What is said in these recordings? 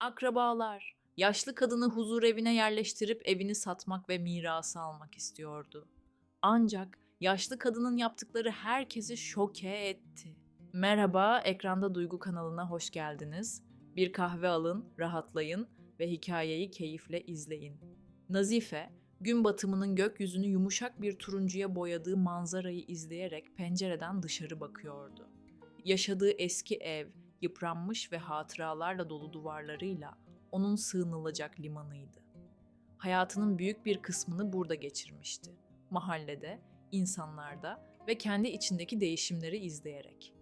Akrabalar, yaşlı kadını huzur evine yerleştirip evini satmak ve mirası almak istiyordu. Ancak yaşlı kadının yaptıkları herkesi şoke etti. Merhaba, ekranda Duygu kanalına hoş geldiniz. Bir kahve alın, rahatlayın ve hikayeyi keyifle izleyin. Nazife, gün batımının gökyüzünü yumuşak bir turuncuya boyadığı manzarayı izleyerek pencereden dışarı bakıyordu. Yaşadığı eski ev, yıpranmış ve hatıralarla dolu duvarlarıyla onun sığınılacak limanıydı. Hayatının büyük bir kısmını burada geçirmişti. Mahallede, insanlarda ve kendi içindeki değişimleri izleyerek.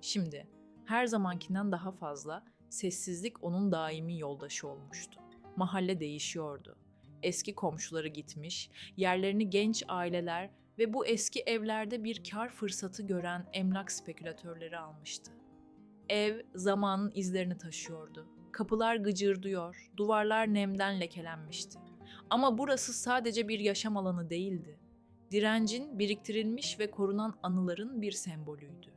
Şimdi her zamankinden daha fazla sessizlik onun daimi yoldaşı olmuştu. Mahalle değişiyordu. Eski komşuları gitmiş, yerlerini genç aileler ve bu eski evlerde bir kar fırsatı gören emlak spekülatörleri almıştı. Ev zamanın izlerini taşıyordu. Kapılar gıcırdıyor, duvarlar nemden lekelenmişti. Ama burası sadece bir yaşam alanı değildi. Direncin biriktirilmiş ve korunan anıların bir sembolüydü.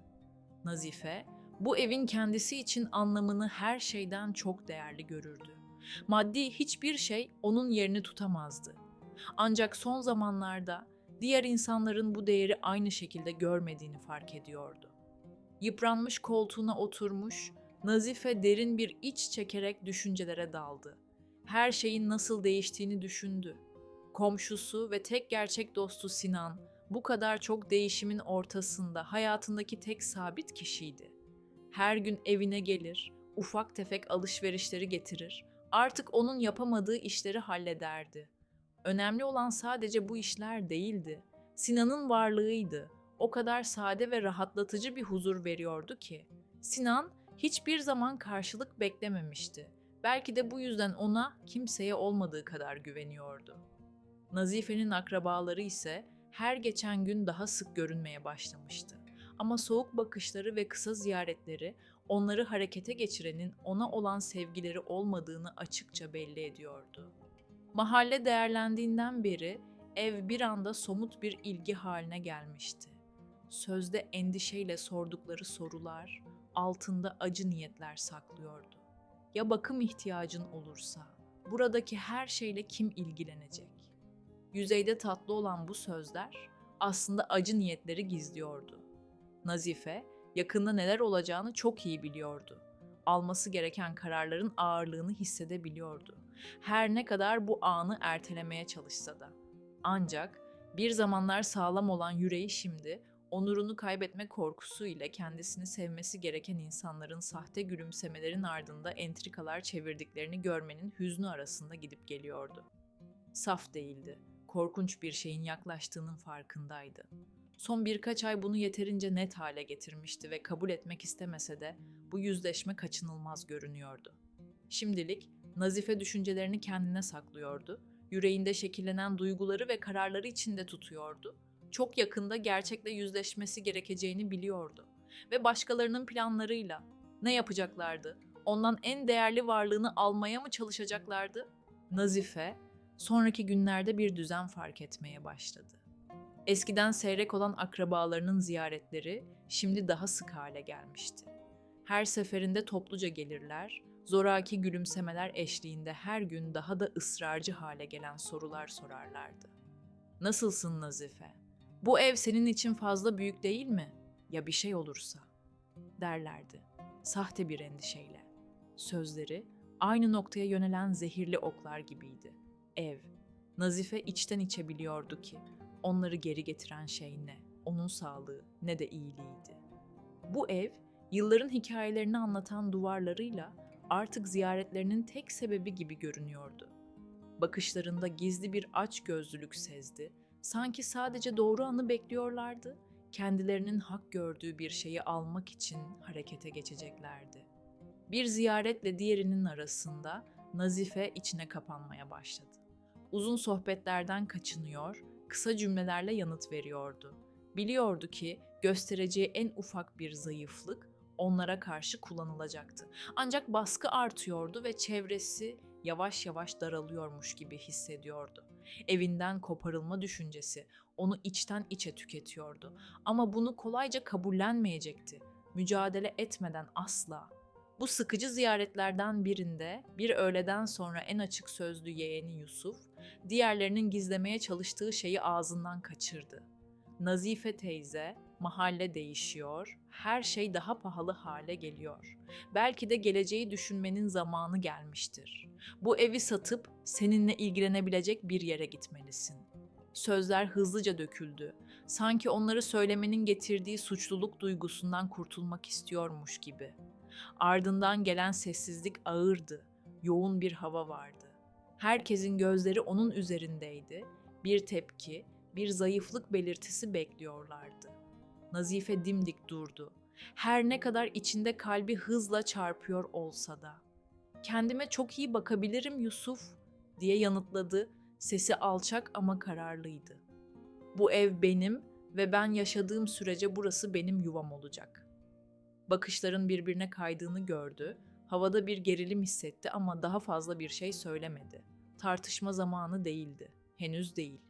Nazife, bu evin kendisi için anlamını her şeyden çok değerli görürdü. Maddi hiçbir şey onun yerini tutamazdı. Ancak son zamanlarda diğer insanların bu değeri aynı şekilde görmediğini fark ediyordu. Yıpranmış koltuğuna oturmuş, Nazife derin bir iç çekerek düşüncelere daldı. Her şeyin nasıl değiştiğini düşündü. Komşusu ve tek gerçek dostu Sinan bu kadar çok değişimin ortasında hayatındaki tek sabit kişiydi. Her gün evine gelir, ufak tefek alışverişleri getirir, artık onun yapamadığı işleri hallederdi. Önemli olan sadece bu işler değildi. Sinan'ın varlığıydı. O kadar sade ve rahatlatıcı bir huzur veriyordu ki. Sinan hiçbir zaman karşılık beklememişti. Belki de bu yüzden ona kimseye olmadığı kadar güveniyordu. Nazife'nin akrabaları ise her geçen gün daha sık görünmeye başlamıştı. Ama soğuk bakışları ve kısa ziyaretleri onları harekete geçirenin ona olan sevgileri olmadığını açıkça belli ediyordu. Mahalle değerlendiğinden beri ev bir anda somut bir ilgi haline gelmişti. Sözde endişeyle sordukları sorular altında acı niyetler saklıyordu. Ya bakım ihtiyacın olursa buradaki her şeyle kim ilgilenecek? Yüzeyde tatlı olan bu sözler aslında acı niyetleri gizliyordu. Nazife yakında neler olacağını çok iyi biliyordu. Alması gereken kararların ağırlığını hissedebiliyordu. Her ne kadar bu anı ertelemeye çalışsa da. Ancak bir zamanlar sağlam olan yüreği şimdi onurunu kaybetme korkusu ile kendisini sevmesi gereken insanların sahte gülümsemelerin ardında entrikalar çevirdiklerini görmenin hüznü arasında gidip geliyordu. Saf değildi. Korkunç bir şeyin yaklaştığının farkındaydı. Son birkaç ay bunu yeterince net hale getirmişti ve kabul etmek istemese de bu yüzleşme kaçınılmaz görünüyordu. Şimdilik Nazife düşüncelerini kendine saklıyordu, yüreğinde şekillenen duyguları ve kararları içinde tutuyordu. Çok yakında gerçekle yüzleşmesi gerekeceğini biliyordu ve başkalarının planlarıyla ne yapacaklardı? Ondan en değerli varlığını almaya mı çalışacaklardı? Nazife sonraki günlerde bir düzen fark etmeye başladı. Eskiden seyrek olan akrabalarının ziyaretleri şimdi daha sık hale gelmişti. Her seferinde topluca gelirler, zoraki gülümsemeler eşliğinde her gün daha da ısrarcı hale gelen sorular sorarlardı. Nasılsın Nazife? Bu ev senin için fazla büyük değil mi? Ya bir şey olursa? derlerdi. Sahte bir endişeyle. Sözleri aynı noktaya yönelen zehirli oklar gibiydi. Ev. Nazife içten içe biliyordu ki onları geri getiren şey ne? Onun sağlığı ne de iyiliğiydi. Bu ev yılların hikayelerini anlatan duvarlarıyla artık ziyaretlerinin tek sebebi gibi görünüyordu. Bakışlarında gizli bir açgözlülük sezdi. Sanki sadece doğru anı bekliyorlardı. Kendilerinin hak gördüğü bir şeyi almak için harekete geçeceklerdi. Bir ziyaretle diğerinin arasında Nazife içine kapanmaya başladı. Uzun sohbetlerden kaçınıyor, kısa cümlelerle yanıt veriyordu. Biliyordu ki göstereceği en ufak bir zayıflık onlara karşı kullanılacaktı. Ancak baskı artıyordu ve çevresi yavaş yavaş daralıyormuş gibi hissediyordu. Evinden koparılma düşüncesi onu içten içe tüketiyordu. Ama bunu kolayca kabullenmeyecekti. Mücadele etmeden asla. Bu sıkıcı ziyaretlerden birinde bir öğleden sonra en açık sözlü yeğeni Yusuf, diğerlerinin gizlemeye çalıştığı şeyi ağzından kaçırdı. Nazife teyze, mahalle değişiyor, her şey daha pahalı hale geliyor. Belki de geleceği düşünmenin zamanı gelmiştir. Bu evi satıp seninle ilgilenebilecek bir yere gitmelisin. Sözler hızlıca döküldü. Sanki onları söylemenin getirdiği suçluluk duygusundan kurtulmak istiyormuş gibi. Ardından gelen sessizlik ağırdı. Yoğun bir hava vardı. Herkesin gözleri onun üzerindeydi. Bir tepki, bir zayıflık belirtisi bekliyorlardı. Nazife dimdik durdu. Her ne kadar içinde kalbi hızla çarpıyor olsa da. Kendime çok iyi bakabilirim Yusuf diye yanıtladı. Sesi alçak ama kararlıydı. Bu ev benim ve ben yaşadığım sürece burası benim yuvam olacak. Bakışların birbirine kaydığını gördü. Havada bir gerilim hissetti ama daha fazla bir şey söylemedi. Tartışma zamanı değildi. Henüz değil.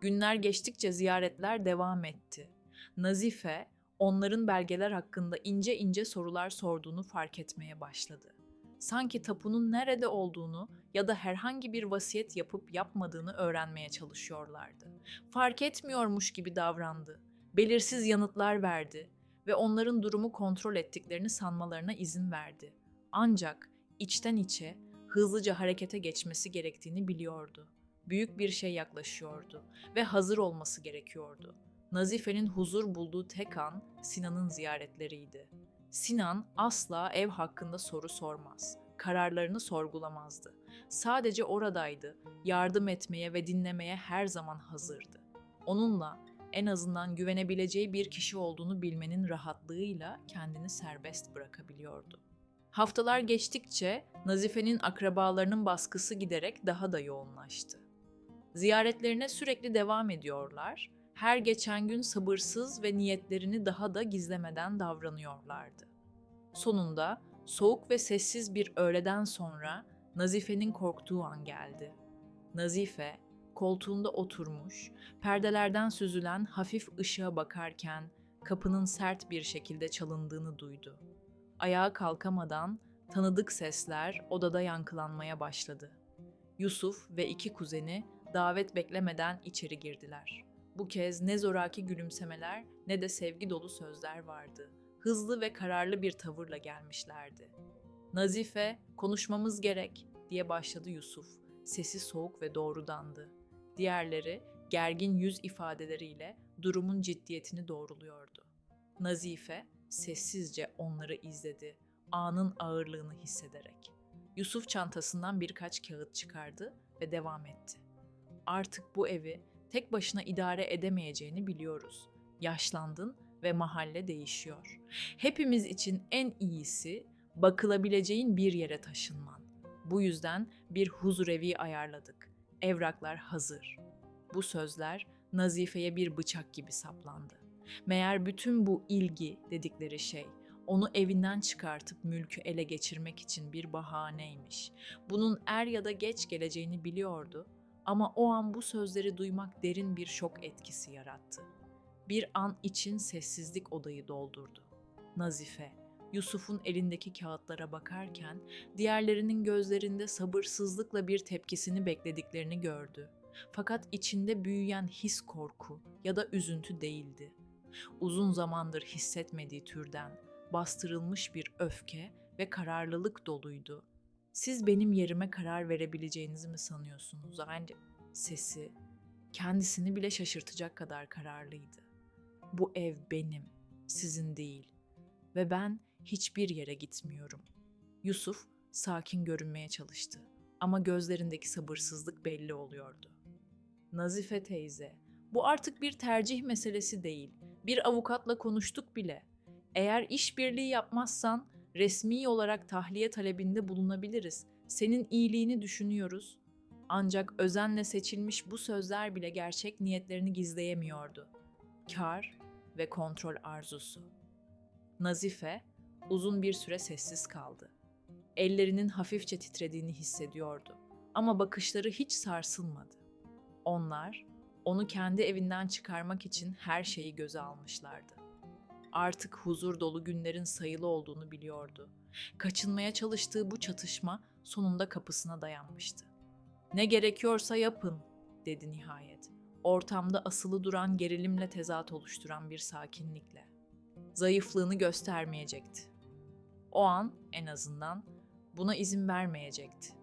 Günler geçtikçe ziyaretler devam etti. Nazife onların belgeler hakkında ince ince sorular sorduğunu fark etmeye başladı. Sanki tapunun nerede olduğunu ya da herhangi bir vasiyet yapıp yapmadığını öğrenmeye çalışıyorlardı. Fark etmiyormuş gibi davrandı. Belirsiz yanıtlar verdi ve onların durumu kontrol ettiklerini sanmalarına izin verdi. Ancak içten içe hızlıca harekete geçmesi gerektiğini biliyordu. Büyük bir şey yaklaşıyordu ve hazır olması gerekiyordu. Nazife'nin huzur bulduğu tek an Sinan'ın ziyaretleriydi. Sinan asla ev hakkında soru sormaz, kararlarını sorgulamazdı. Sadece oradaydı, yardım etmeye ve dinlemeye her zaman hazırdı. Onunla en azından güvenebileceği bir kişi olduğunu bilmenin rahatlığıyla kendini serbest bırakabiliyordu. Haftalar geçtikçe Nazife'nin akrabalarının baskısı giderek daha da yoğunlaştı. Ziyaretlerine sürekli devam ediyorlar, her geçen gün sabırsız ve niyetlerini daha da gizlemeden davranıyorlardı. Sonunda soğuk ve sessiz bir öğleden sonra Nazife'nin korktuğu an geldi. Nazife koltuğunda oturmuş, perdelerden süzülen hafif ışığa bakarken kapının sert bir şekilde çalındığını duydu. Ayağa kalkamadan tanıdık sesler odada yankılanmaya başladı. Yusuf ve iki kuzeni davet beklemeden içeri girdiler. Bu kez ne zoraki gülümsemeler ne de sevgi dolu sözler vardı. Hızlı ve kararlı bir tavırla gelmişlerdi. Nazife, konuşmamız gerek diye başladı Yusuf. Sesi soğuk ve doğrudandı. Diğerleri gergin yüz ifadeleriyle durumun ciddiyetini doğruluyordu. Nazife sessizce onları izledi, anın ağırlığını hissederek. Yusuf çantasından birkaç kağıt çıkardı ve devam etti. Artık bu evi tek başına idare edemeyeceğini biliyoruz. Yaşlandın ve mahalle değişiyor. Hepimiz için en iyisi bakılabileceğin bir yere taşınman. Bu yüzden bir huzurevi ayarladık. Evraklar hazır. Bu sözler Nazife'ye bir bıçak gibi saplandı. Meğer bütün bu ilgi dedikleri şey onu evinden çıkartıp mülkü ele geçirmek için bir bahaneymiş. Bunun er ya da geç geleceğini biliyordu ama o an bu sözleri duymak derin bir şok etkisi yarattı. Bir an için sessizlik odayı doldurdu. Nazife, Yusuf'un elindeki kağıtlara bakarken diğerlerinin gözlerinde sabırsızlıkla bir tepkisini beklediklerini gördü. Fakat içinde büyüyen his korku ya da üzüntü değildi. Uzun zamandır hissetmediği türden bastırılmış bir öfke ve kararlılık doluydu. Siz benim yerime karar verebileceğinizi mi sanıyorsunuz? Yani sesi kendisini bile şaşırtacak kadar kararlıydı. Bu ev benim, sizin değil ve ben hiçbir yere gitmiyorum. Yusuf sakin görünmeye çalıştı ama gözlerindeki sabırsızlık belli oluyordu. Nazife teyze, bu artık bir tercih meselesi değil. Bir avukatla konuştuk bile. Eğer işbirliği yapmazsan resmi olarak tahliye talebinde bulunabiliriz. Senin iyiliğini düşünüyoruz. Ancak özenle seçilmiş bu sözler bile gerçek niyetlerini gizleyemiyordu. Kar ve kontrol arzusu. Nazife uzun bir süre sessiz kaldı. Ellerinin hafifçe titrediğini hissediyordu ama bakışları hiç sarsılmadı. Onlar onu kendi evinden çıkarmak için her şeyi göze almışlardı. Artık huzur dolu günlerin sayılı olduğunu biliyordu. Kaçınmaya çalıştığı bu çatışma sonunda kapısına dayanmıştı. Ne gerekiyorsa yapın, dedi nihayet. Ortamda asılı duran gerilimle tezat oluşturan bir sakinlikle. Zayıflığını göstermeyecekti. O an en azından buna izin vermeyecekti.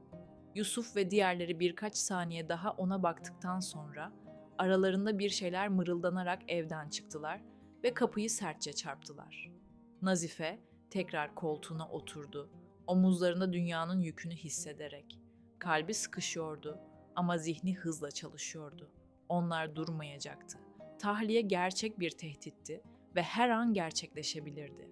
Yusuf ve diğerleri birkaç saniye daha ona baktıktan sonra aralarında bir şeyler mırıldanarak evden çıktılar ve kapıyı sertçe çarptılar. Nazife tekrar koltuğuna oturdu, omuzlarında dünyanın yükünü hissederek. Kalbi sıkışıyordu ama zihni hızla çalışıyordu. Onlar durmayacaktı. Tahliye gerçek bir tehditti ve her an gerçekleşebilirdi.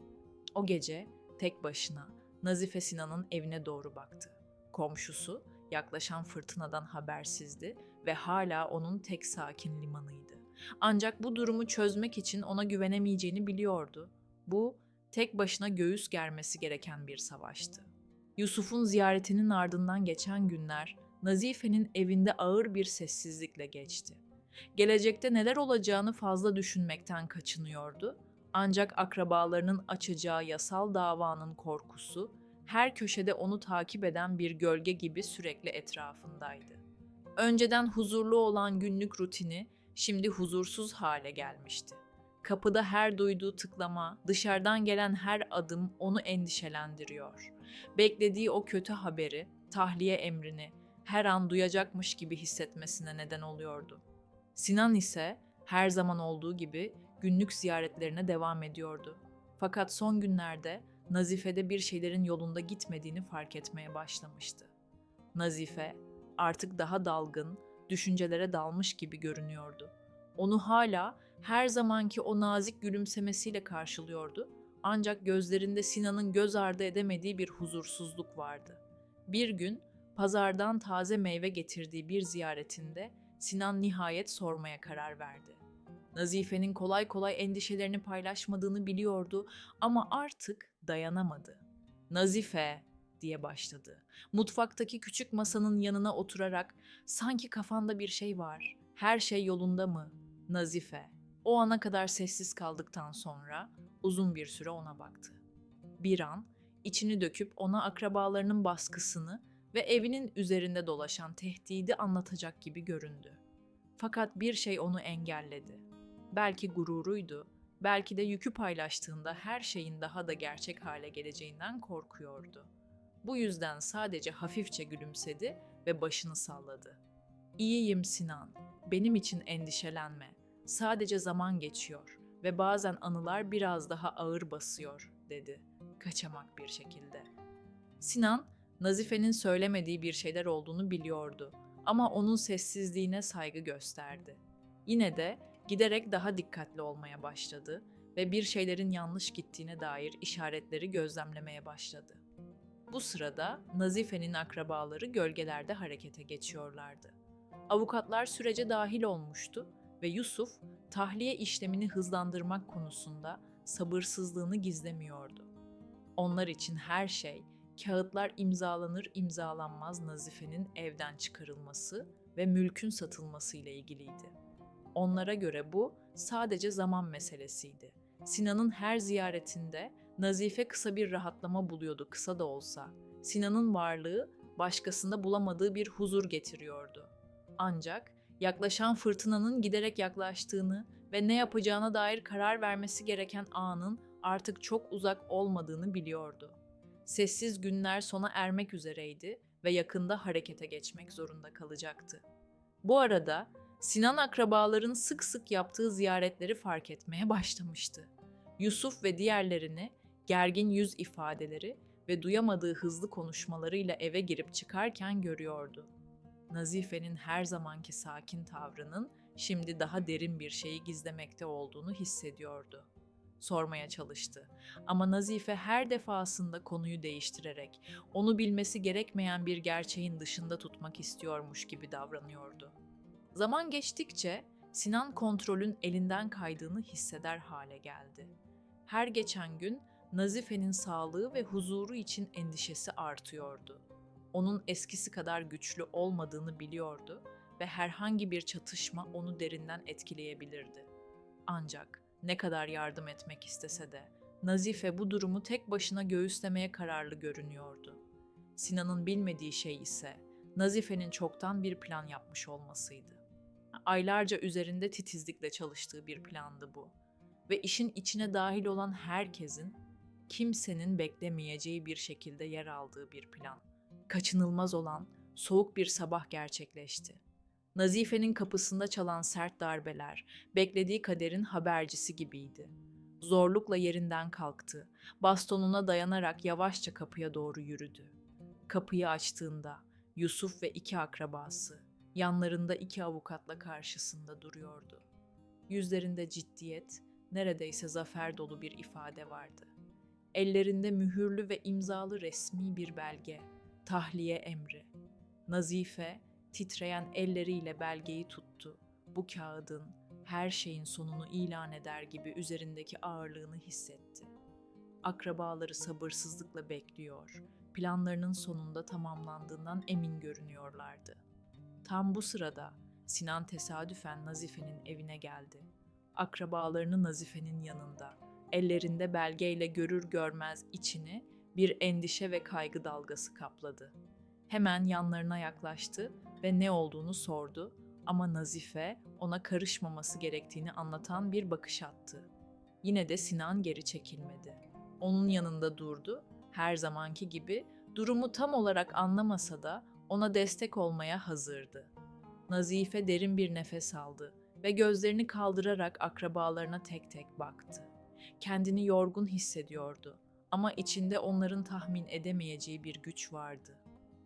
O gece tek başına Nazife Sinan'ın evine doğru baktı. Komşusu yaklaşan fırtınadan habersizdi ve hala onun tek sakin limanıydı. Ancak bu durumu çözmek için ona güvenemeyeceğini biliyordu. Bu tek başına göğüs germesi gereken bir savaştı. Yusuf'un ziyaretinin ardından geçen günler Nazife'nin evinde ağır bir sessizlikle geçti. Gelecekte neler olacağını fazla düşünmekten kaçınıyordu. Ancak akrabalarının açacağı yasal davanın korkusu her köşede onu takip eden bir gölge gibi sürekli etrafındaydı. Önceden huzurlu olan günlük rutini şimdi huzursuz hale gelmişti. Kapıda her duyduğu tıklama, dışarıdan gelen her adım onu endişelendiriyor. Beklediği o kötü haberi, tahliye emrini her an duyacakmış gibi hissetmesine neden oluyordu. Sinan ise her zaman olduğu gibi günlük ziyaretlerine devam ediyordu. Fakat son günlerde Nazife'de bir şeylerin yolunda gitmediğini fark etmeye başlamıştı. Nazife artık daha dalgın, düşüncelere dalmış gibi görünüyordu. Onu hala her zamanki o nazik gülümsemesiyle karşılıyordu ancak gözlerinde Sinan'ın göz ardı edemediği bir huzursuzluk vardı. Bir gün pazardan taze meyve getirdiği bir ziyaretinde Sinan nihayet sormaya karar verdi. Nazife'nin kolay kolay endişelerini paylaşmadığını biliyordu ama artık dayanamadı. Nazife diye başladı. Mutfaktaki küçük masanın yanına oturarak sanki kafanda bir şey var. Her şey yolunda mı? Nazife. O ana kadar sessiz kaldıktan sonra uzun bir süre ona baktı. Bir an içini döküp ona akrabalarının baskısını ve evinin üzerinde dolaşan tehdidi anlatacak gibi göründü. Fakat bir şey onu engelledi. Belki gururuydu, belki de yükü paylaştığında her şeyin daha da gerçek hale geleceğinden korkuyordu. Bu yüzden sadece hafifçe gülümsedi ve başını salladı. İyiyim Sinan, benim için endişelenme. Sadece zaman geçiyor ve bazen anılar biraz daha ağır basıyor, dedi kaçamak bir şekilde. Sinan, Nazife'nin söylemediği bir şeyler olduğunu biliyordu ama onun sessizliğine saygı gösterdi. Yine de giderek daha dikkatli olmaya başladı ve bir şeylerin yanlış gittiğine dair işaretleri gözlemlemeye başladı. Bu sırada Nazife'nin akrabaları gölgelerde harekete geçiyorlardı. Avukatlar sürece dahil olmuştu ve Yusuf tahliye işlemini hızlandırmak konusunda sabırsızlığını gizlemiyordu. Onlar için her şey kağıtlar imzalanır imzalanmaz Nazife'nin evden çıkarılması ve mülkün satılması ile ilgiliydi. Onlara göre bu sadece zaman meselesiydi. Sinan'ın her ziyaretinde Nazife kısa bir rahatlama buluyordu kısa da olsa. Sinan'ın varlığı başkasında bulamadığı bir huzur getiriyordu. Ancak yaklaşan fırtınanın giderek yaklaştığını ve ne yapacağına dair karar vermesi gereken anın artık çok uzak olmadığını biliyordu. Sessiz günler sona ermek üzereydi ve yakında harekete geçmek zorunda kalacaktı. Bu arada Sinan akrabaların sık sık yaptığı ziyaretleri fark etmeye başlamıştı. Yusuf ve diğerlerini gergin yüz ifadeleri ve duyamadığı hızlı konuşmalarıyla eve girip çıkarken görüyordu. Nazife'nin her zamanki sakin tavrının şimdi daha derin bir şeyi gizlemekte olduğunu hissediyordu. Sormaya çalıştı ama Nazife her defasında konuyu değiştirerek onu bilmesi gerekmeyen bir gerçeğin dışında tutmak istiyormuş gibi davranıyordu. Zaman geçtikçe Sinan kontrolün elinden kaydığını hisseder hale geldi. Her geçen gün Nazife'nin sağlığı ve huzuru için endişesi artıyordu. Onun eskisi kadar güçlü olmadığını biliyordu ve herhangi bir çatışma onu derinden etkileyebilirdi. Ancak Ne kadar yardım etmek istese de Nazife bu durumu tek başına göğüslemeye kararlı görünüyordu. Sinan'ın bilmediği şey ise Nazife'nin çoktan bir plan yapmış olmasıydı. Aylarca üzerinde titizlikle çalıştığı bir plandı bu. Ve işin içine dahil olan herkesin kimsenin beklemeyeceği bir şekilde yer aldığı bir plan. Kaçınılmaz olan soğuk bir sabah gerçekleşti. Nazife'nin kapısında çalan sert darbeler, beklediği kaderin habercisi gibiydi. Zorlukla yerinden kalktı. Bastonuna dayanarak yavaşça kapıya doğru yürüdü. Kapıyı açtığında Yusuf ve iki akrabası yanlarında iki avukatla karşısında duruyordu. Yüzlerinde ciddiyet, neredeyse zafer dolu bir ifade vardı. Ellerinde mühürlü ve imzalı resmi bir belge, tahliye emri. Nazife titreyen elleriyle belgeyi tuttu. Bu kağıdın her şeyin sonunu ilan eder gibi üzerindeki ağırlığını hissetti. Akrabaları sabırsızlıkla bekliyor, planlarının sonunda tamamlandığından emin görünüyorlardı. Tam bu sırada Sinan tesadüfen Nazife'nin evine geldi. Akrabalarını Nazife'nin yanında, ellerinde belgeyle görür görmez içini bir endişe ve kaygı dalgası kapladı. Hemen yanlarına yaklaştı ve ne olduğunu sordu ama Nazife ona karışmaması gerektiğini anlatan bir bakış attı. Yine de Sinan geri çekilmedi. Onun yanında durdu. Her zamanki gibi durumu tam olarak anlamasa da ona destek olmaya hazırdı. Nazife derin bir nefes aldı ve gözlerini kaldırarak akrabalarına tek tek baktı. Kendini yorgun hissediyordu ama içinde onların tahmin edemeyeceği bir güç vardı.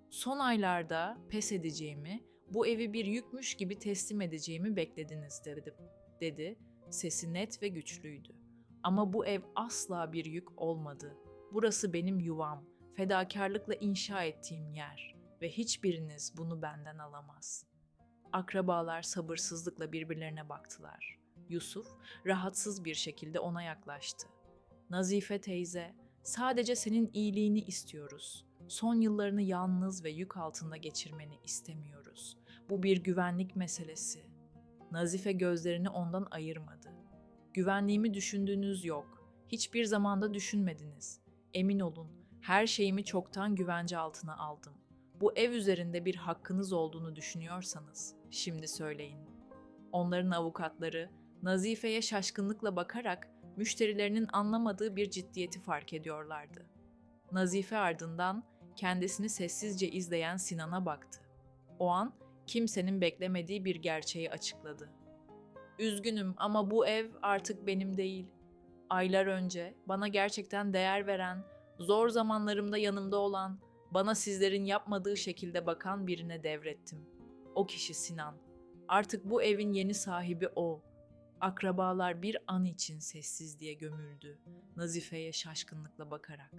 Son aylarda pes edeceğimi, bu evi bir yükmüş gibi teslim edeceğimi beklediniz dedim, dedi. Sesi net ve güçlüydü. Ama bu ev asla bir yük olmadı. Burası benim yuvam, fedakarlıkla inşa ettiğim yer ve hiçbiriniz bunu benden alamaz. Akrabalar sabırsızlıkla birbirlerine baktılar. Yusuf rahatsız bir şekilde ona yaklaştı. Nazife teyze, sadece senin iyiliğini istiyoruz. Son yıllarını yalnız ve yük altında geçirmeni istemiyoruz. Bu bir güvenlik meselesi. Nazife gözlerini ondan ayırmadı. Güvenliğimi düşündüğünüz yok. Hiçbir zamanda düşünmediniz. Emin olun, her şeyimi çoktan güvence altına aldım. Bu ev üzerinde bir hakkınız olduğunu düşünüyorsanız şimdi söyleyin. Onların avukatları Nazife'ye şaşkınlıkla bakarak müşterilerinin anlamadığı bir ciddiyeti fark ediyorlardı. Nazife ardından kendisini sessizce izleyen Sinan'a baktı. O an kimsenin beklemediği bir gerçeği açıkladı. Üzgünüm ama bu ev artık benim değil. Aylar önce bana gerçekten değer veren, zor zamanlarımda yanımda olan, bana sizlerin yapmadığı şekilde bakan birine devrettim. O kişi Sinan. Artık bu evin yeni sahibi o. Akrabalar bir an için sessizliğe gömüldü. Nazife'ye şaşkınlıkla bakarak.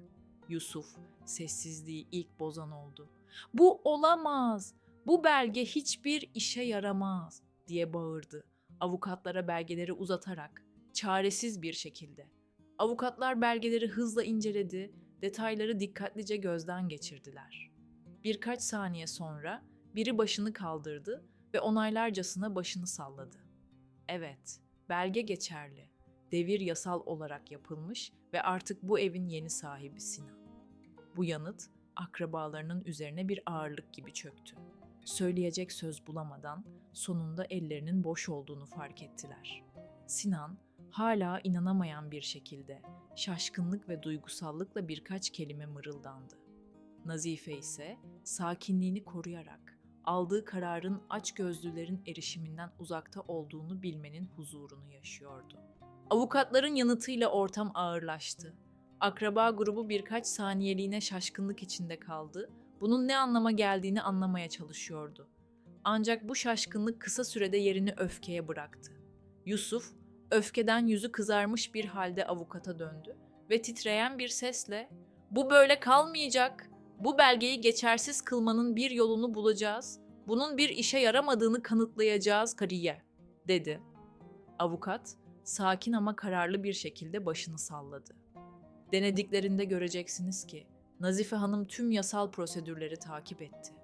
Yusuf sessizliği ilk bozan oldu. Bu olamaz. Bu belge hiçbir işe yaramaz diye bağırdı. Avukatlara belgeleri uzatarak çaresiz bir şekilde. Avukatlar belgeleri hızla inceledi, detayları dikkatlice gözden geçirdiler. Birkaç saniye sonra biri başını kaldırdı ve onaylarcasına başını salladı. Evet, belge geçerli. Devir yasal olarak yapılmış ve artık bu evin yeni sahibi Sinan. Bu yanıt akrabalarının üzerine bir ağırlık gibi çöktü. Söyleyecek söz bulamadan sonunda ellerinin boş olduğunu fark ettiler. Sinan hala inanamayan bir şekilde şaşkınlık ve duygusallıkla birkaç kelime mırıldandı. Nazife ise sakinliğini koruyarak aldığı kararın açgözlülerin erişiminden uzakta olduğunu bilmenin huzurunu yaşıyordu. Avukatların yanıtıyla ortam ağırlaştı. Akraba grubu birkaç saniyeliğine şaşkınlık içinde kaldı. Bunun ne anlama geldiğini anlamaya çalışıyordu. Ancak bu şaşkınlık kısa sürede yerini öfkeye bıraktı. Yusuf, öfkeden yüzü kızarmış bir halde avukata döndü ve titreyen bir sesle "Bu böyle kalmayacak. Bu belgeyi geçersiz kılmanın bir yolunu bulacağız. Bunun bir işe yaramadığını kanıtlayacağız Kariye." dedi. Avukat sakin ama kararlı bir şekilde başını salladı. Denediklerinde göreceksiniz ki Nazife Hanım tüm yasal prosedürleri takip etti.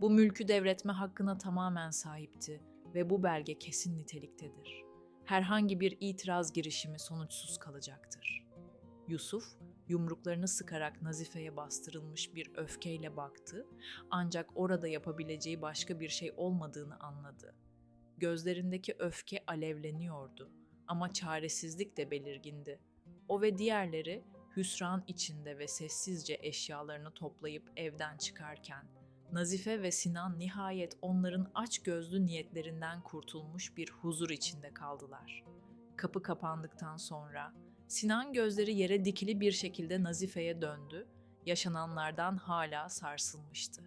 Bu mülkü devretme hakkına tamamen sahipti ve bu belge kesin niteliktedir. herhangi bir itiraz girişimi sonuçsuz kalacaktır. Yusuf, yumruklarını sıkarak Nazife'ye bastırılmış bir öfkeyle baktı ancak orada yapabileceği başka bir şey olmadığını anladı. Gözlerindeki öfke alevleniyordu ama çaresizlik de belirgindi. O ve diğerleri hüsran içinde ve sessizce eşyalarını toplayıp evden çıkarken Nazife ve Sinan nihayet onların aç gözlü niyetlerinden kurtulmuş bir huzur içinde kaldılar. Kapı kapandıktan sonra Sinan gözleri yere dikili bir şekilde Nazife'ye döndü. Yaşananlardan hala sarsılmıştı.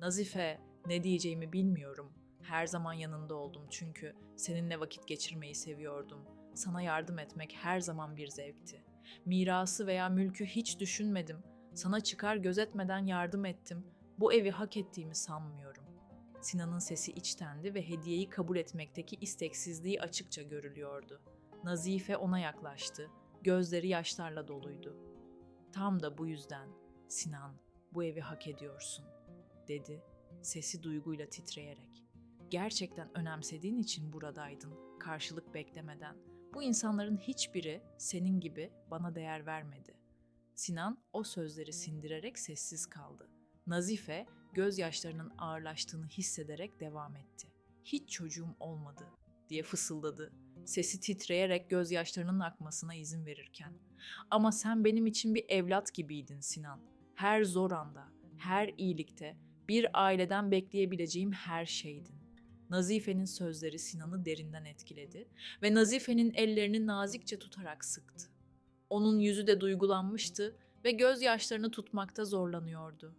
Nazife, ne diyeceğimi bilmiyorum. Her zaman yanında oldum çünkü seninle vakit geçirmeyi seviyordum. Sana yardım etmek her zaman bir zevkti. Mirası veya mülkü hiç düşünmedim. Sana çıkar gözetmeden yardım ettim. Bu evi hak ettiğimi sanmıyorum. Sinan'ın sesi içtendi ve hediyeyi kabul etmekteki isteksizliği açıkça görülüyordu. Nazife ona yaklaştı. Gözleri yaşlarla doluydu. Tam da bu yüzden Sinan, bu evi hak ediyorsun, dedi, sesi duyguyla titreyerek. Gerçekten önemsediğin için buradaydın, karşılık beklemeden. Bu insanların hiçbiri senin gibi bana değer vermedi. Sinan o sözleri sindirerek sessiz kaldı. Nazife gözyaşlarının ağırlaştığını hissederek devam etti. Hiç çocuğum olmadı diye fısıldadı. Sesi titreyerek gözyaşlarının akmasına izin verirken. Ama sen benim için bir evlat gibiydin Sinan. Her zor anda, her iyilikte, bir aileden bekleyebileceğim her şeydin. Nazife'nin sözleri Sinan'ı derinden etkiledi ve Nazife'nin ellerini nazikçe tutarak sıktı. Onun yüzü de duygulanmıştı ve gözyaşlarını tutmakta zorlanıyordu.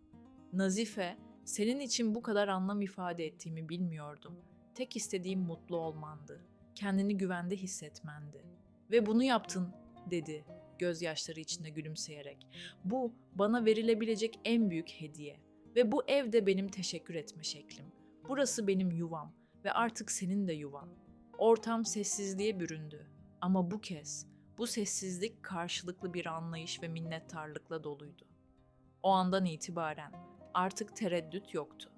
Nazife, senin için bu kadar anlam ifade ettiğimi bilmiyordum. Tek istediğim mutlu olmandı. Kendini güvende hissetmendi. Ve bunu yaptın, dedi gözyaşları içinde gülümseyerek. Bu bana verilebilecek en büyük hediye. Ve bu ev de benim teşekkür etme şeklim. Burası benim yuvam ve artık senin de yuvan. Ortam sessizliğe büründü. Ama bu kez bu sessizlik karşılıklı bir anlayış ve minnettarlıkla doluydu. O andan itibaren artık tereddüt yoktu.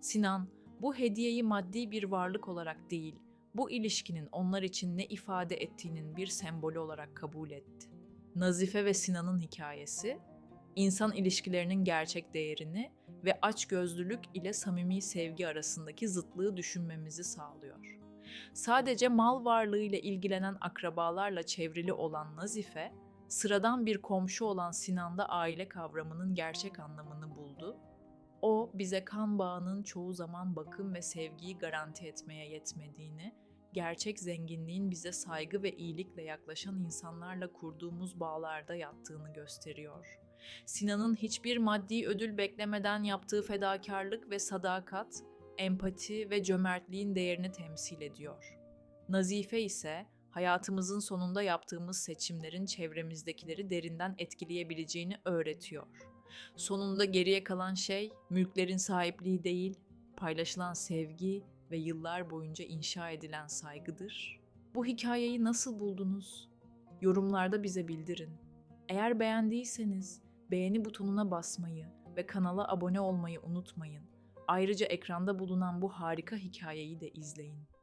Sinan bu hediyeyi maddi bir varlık olarak değil, bu ilişkinin onlar için ne ifade ettiğinin bir sembolü olarak kabul etti. Nazife ve Sinan'ın hikayesi, insan ilişkilerinin gerçek değerini ve açgözlülük ile samimi sevgi arasındaki zıtlığı düşünmemizi sağlıyor. Sadece mal varlığıyla ilgilenen akrabalarla çevrili olan Nazife, sıradan bir komşu olan Sinan'da aile kavramının gerçek anlamını buldu. O bize kan bağının çoğu zaman bakım ve sevgiyi garanti etmeye yetmediğini, gerçek zenginliğin bize saygı ve iyilikle yaklaşan insanlarla kurduğumuz bağlarda yattığını gösteriyor. Sinan'ın hiçbir maddi ödül beklemeden yaptığı fedakarlık ve sadakat, empati ve cömertliğin değerini temsil ediyor. Nazife ise hayatımızın sonunda yaptığımız seçimlerin çevremizdekileri derinden etkileyebileceğini öğretiyor. Sonunda geriye kalan şey mülklerin sahipliği değil, paylaşılan sevgi ve yıllar boyunca inşa edilen saygıdır. Bu hikayeyi nasıl buldunuz? Yorumlarda bize bildirin. Eğer beğendiyseniz beğeni butonuna basmayı ve kanala abone olmayı unutmayın. Ayrıca ekranda bulunan bu harika hikayeyi de izleyin.